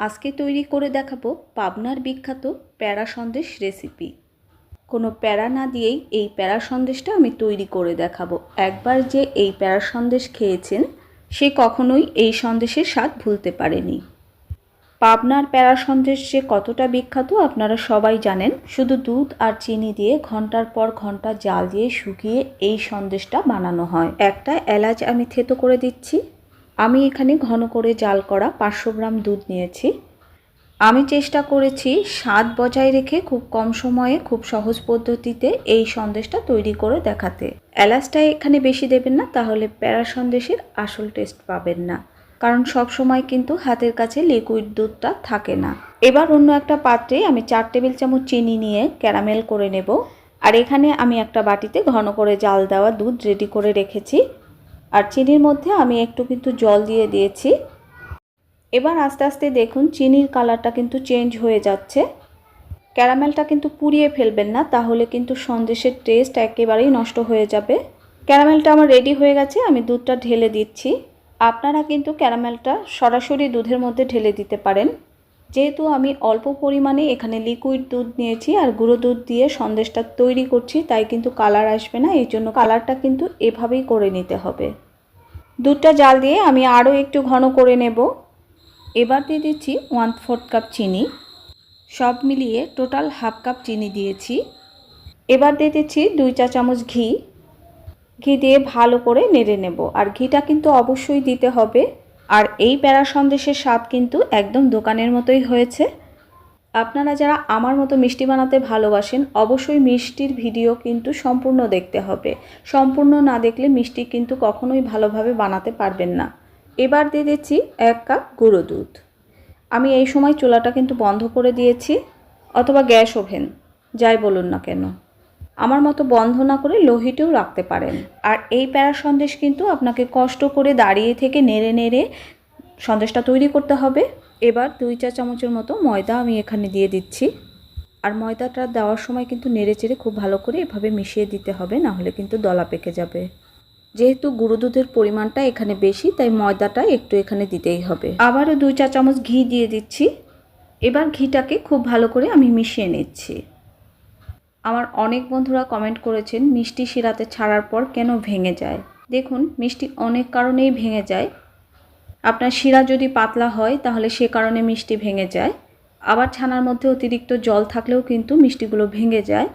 আজকে তৈরি করে দেখাবো পাবনার বিখ্যাত প্যারা সন্দেশ রেসিপি কোনো প্যারা না দিয়েই এই প্যারা সন্দেশটা আমি তৈরি করে দেখাবো। একবার যে এই প্যারা সন্দেশ খেয়েছেন, সে কখনোই এই সন্দেশের স্বাদ ভুলতে পারেনি। পাবনার প্যারা সন্দেশ যে কতটা বিখ্যাত আপনারা সবাই জানেন। শুধু দুধ আর চিনি দিয়ে ঘণ্টার পর ঘণ্টা জাল দিয়ে শুকিয়ে এই সন্দেশটা বানানো হয়। একটা এলাচ আমি থেতো করে দিচ্ছি। আমি এখানে ঘন করে জাল করা পাঁচশো গ্রাম দুধ নিয়েছি। আমি চেষ্টা করেছি স্বাদ বজায় রেখে খুব কম সময়ে, খুব সহজ পদ্ধতিতে এই সন্দেশটা তৈরি করে দেখাতে। এলাচটা এখানে বেশি দেবেন না, তাহলে প্যারা সন্দেশের আসল টেস্ট পাবেন না। কারণ সব সময় কিন্তু হাতের কাছে লিকুইড দুধটা থাকে না। এবার অন্য একটা পাত্রে আমি চার টেবিল চামচ চিনি নিয়ে ক্যারামেল করে নেব। আর এখানে আমি একটা বাটিতে ঘন করে জাল দেওয়া দুধ রেডি করে রেখেছি। আর চিনির মধ্যে আমি একটু কিন্তু জল দিয়ে দিয়েছি। এবার আস্তে আস্তে দেখুন, চিনির কালারটা কিন্তু চেঞ্জ হয়ে যাচ্ছে। ক্যারামেলটা কিন্তু পুড়িয়ে ফেলবেন না, তাহলে কিন্তু সন্দেশের টেস্ট একেবারেই নষ্ট হয়ে যাবে। ক্যারামেলটা আমার রেডি হয়ে গেছে, আমি দুধটা ঢেলে দিচ্ছি। আপনারা কিন্তু ক্যারামেলটা সরাসরি দুধের মধ্যে ঢেলে দিতে পারেন। যেহেতু আমি অল্প পরিমাণে এখানে লিকুইড দুধ নিয়েছি আর গুঁড়ো দুধ দিয়ে সন্দেশটা তৈরি করছি, তাই কিন্তু কালার আসবে না, এই জন্য কালারটা কিন্তু এভাবেই করে নিতে হবে। দুধটা জাল দিয়ে আমি আরও একটু ঘন করে নেব। এবার দিয়ে দিচ্ছি ওয়ান ফোর্থ কাপ চিনি। সব মিলিয়ে টোটাল হাফ কাপ চিনি দিয়েছি। এবার দিয়ে দিচ্ছি দুই চা চামচ ঘি। ঘি দিয়ে ভালো করে নেড়ে নেব। আর ঘিটা কিন্তু অবশ্যই দিতে হবে। আর এই প্যারা সন্দেশের স্বাদ কিন্তু একদম দোকানের মতোই হয়েছে। আপনারা যারা আমার মতো মিষ্টি বানাতে ভালোবাসেন, অবশ্যই মিষ্টির ভিডিও কিন্তু সম্পূর্ণ দেখতে হবে। সম্পূর্ণ না দেখলে মিষ্টি কিন্তু কখনোই ভালোভাবে বানাতে পারবেন না। এবার দিয়ে দিচ্ছি এক কাপ গুঁড়ো দুধ। আমি এই সময় চুলাটা কিন্তু বন্ধ করে দিয়েছি, অথবা গ্যাস ওভেন, যাই বলুন না কেন। আমার মতো বন্ধ না করে লোহিটেও রাখতে পারেন। আর এই প্যারা সন্দেশ কিন্তু আপনাকে কষ্ট করে দাঁড়িয়ে থেকে নেড়ে নেড়ে সন্দেশটা তৈরি করতে হবে। এবার দুই চা চামচের মতো ময়দা আমি এখানে দিয়ে দিচ্ছি। আর ময়দাটা দেওয়ার সময় কিন্তু নেড়ে চেড়ে খুব ভালো করে এভাবে মিশিয়ে দিতে হবে, না হলে কিন্তু দলা পেকে যাবে। যেহেতু গুঁড়ো দুধের পরিমাণটা এখানে বেশি, তাই ময়দাটা একটু এখানে দিতেই হবে। আবারও দুই চা চামচ ঘি দিয়ে দিচ্ছি। এবার ঘিটাকে খুব ভালো করে আমি মিশিয়ে নিচ্ছি। আমার অনেক বন্ধুরা কমেন্ট করেছেন, মিষ্টি শিরাতে ছাড়ার পর কেন ভেঙে যায়? দেখুন, মিষ্টি অনেক কারণেই ভেঙে যায়। আপনার শিরা যদি পাতলা হয়, তাহলে সে কারণে মিষ্টি ভেঙে যায়। আবার ছানার মধ্যে অতিরিক্ত জল থাকলেও কিন্তু মিষ্টিগুলো ভেঙে যায়।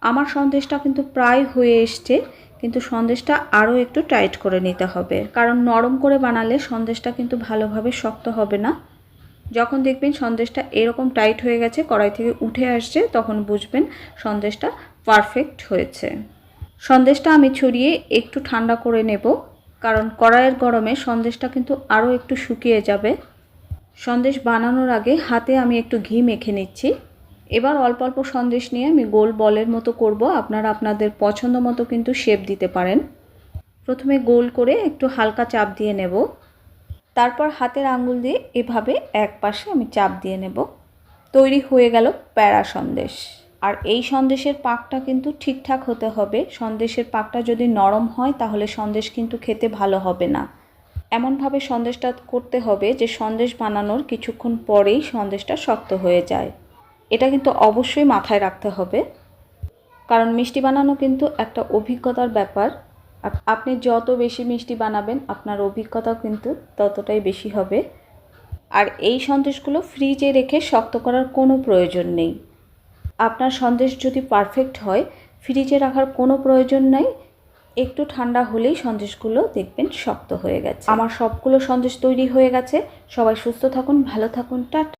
আমার সন্দেশটা কিন্তু প্রায় হয়ে এসছে, কিন্তু সন্দেশটা আরও একটু টাইট করে নিতে হবে। কারণ নরম করে বানালে সন্দেশটা কিন্তু ভালোভাবে শক্ত হবে না। যখন দেখবেন সন্দেশটা এরকম টাইট হয়ে গেছে, কড়াই থেকে উঠে আসছে, তখন বুঝবেন সন্দেশটা পারফেক্ট হয়েছে। সন্দেশটা আমি ছড়িয়ে একটু ঠান্ডা করে নেব, কারণ কড়াইয়ের গরমে সন্দেশটা কিন্তু আরও একটু শুকিয়ে যাবে। সন্দেশ বানানোর আগে হাতে আমি একটু ঘি মেখে নিচ্ছি। এবার অল্প অল্প সন্দেশ নিয়ে আমি গোল বলের মতো করব, আপনারা আপনাদের পছন্দ মতো কিন্তু শেপ দিতে পারেন। প্রথমে গোল করে একটু হালকা চাপ দিয়ে নেব। তারপর হাতের আঙুল দিয়ে এভাবে এক পাশে আমি চাপ দিয়ে নেব। তৈরি হয়ে গেল প্যারা সন্দেশ। আর এই সন্দেশের পাকটা কিন্তু ঠিকঠাক হতে হবে। সন্দেশের পাকটা যদি নরম হয়, তাহলে সন্দেশ কিন্তু খেতে ভালো হবে না। এমনভাবে সন্দেশটা করতে হবে যে, সন্দেশ বানানোর কিছুক্ষণ পরেই সন্দেশটা শক্ত হয়ে যায়। এটা কিন্তু অবশ্যই মাথায় রাখতে হবে। কারণ মিষ্টি বানানো কিন্তু একটা অভিজ্ঞতার ব্যাপার। আপনি যত বেশি মিষ্টি বানাবেন, আপনার অভিজ্ঞতাও কিন্তু ততটাই বেশি হবে। আর এই সন্দেশগুলো ফ্রিজে রেখে শক্ত করার কোনো প্রয়োজন নেই। আপনার সন্দেশ যদি পারফেক্ট হয়, ফ্রিজে রাখার কোনো প্রয়োজন নাই, একটু ঠান্ডা হলেই সন্দেশগুলো দেখবেন শক্ত হয়ে গেছে। আমার সবগুলো সন্দেশ তৈরি হয়ে গেছে। সবাই সুস্থ থাকুন, ভালো থাকুন, টাটা।